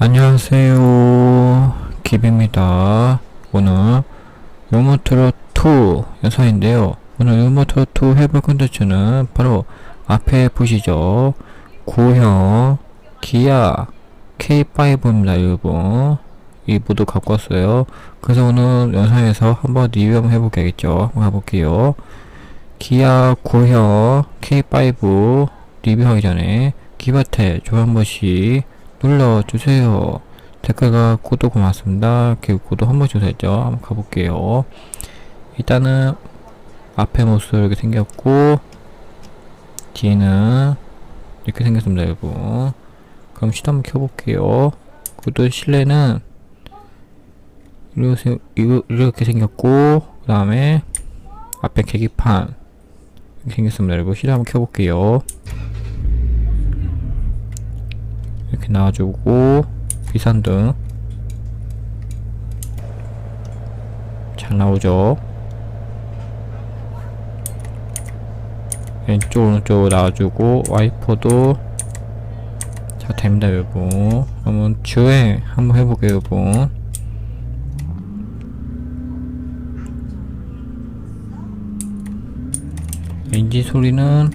안녕하세요. 기비입니다. 오늘 유모트로2 영상인데요. 오늘 유모트로2 해볼 컨텐츠는 바로 앞에 보시죠. 구형 기아 K5입니다, 여러분. 이 모두 갖고 왔어요. 그래서 오늘 영상에서 한번 리뷰 한번 해보겠죠. 한번 해볼게요. 기아 구형 K5 리뷰하기 전에 기바테 좋아요 한 번씩 눌러주세요. 댓글과 구독 고맙습니다. 그리고 구독 한 번씩 해줘. 한번 가볼게요. 일단은 앞에 모습 이렇게 생겼고 뒤에는 이렇게 생겼습니다, 여러분. 그럼 시도 한번 켜볼게요. 구독 실내는 이렇게, 이렇게 생겼고 그 다음에 앞에 계기판 이렇게 생겼습니다, 여러분. 시도 한번 켜볼게요. 이렇게 나와주고 비산등. 잘 나오죠? 왼쪽 오른쪽 나와주고 와이퍼도 잘 됩니다 여러분. 그러면 주행 한번 해볼게요 여러분. 엔진 소리는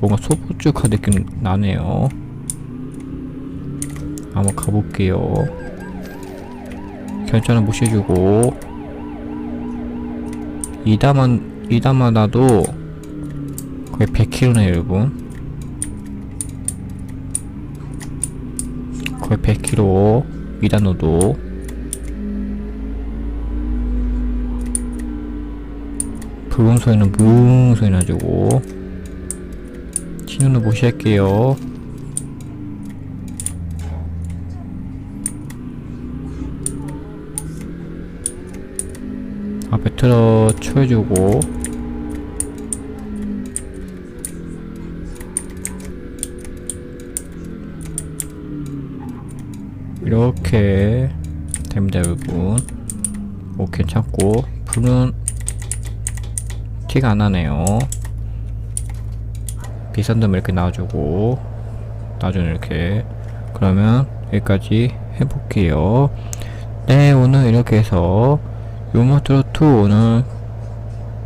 뭔가 소프트카 느낌 나네요 한번 가볼게요. 결제는 무시해주고 이다만 나도 거의 100km네 여러분. 거의 100km 이단노도 부음 소리는 뭉 소리 나주고 신호는 무시할게요. 앞에 틀어 쳐주고. 이렇게 됩니다 여러분. 오 괜찮고. 불은 티가 안 나네요. 비싼 점 이렇게 놔주고 나중에 이렇게. 그러면 여기까지 해볼게요. 네 오늘 이렇게 해서 요모트로2 오늘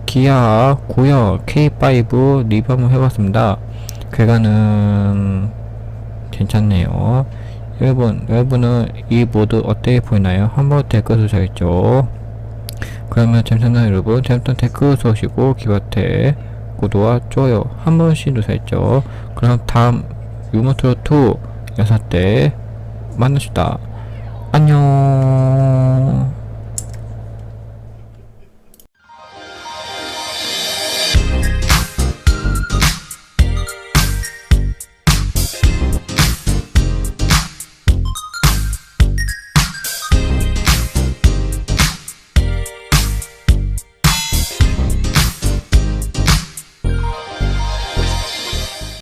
기아 고역 K5 리뷰 한번 해봤습니다. 결과는 괜찮네요. 여러분, 여러분은 이 모드 어떻게 보이나요? 한번 댓글 써야겠죠. 그러면 잠시만요 여러분. 잠깐 댓글 써주시고 기바테 구독과 좋아요 한 번씩 누르셨죠. 그럼 다음 유모트로2 영상 때 만나시다. 안녕.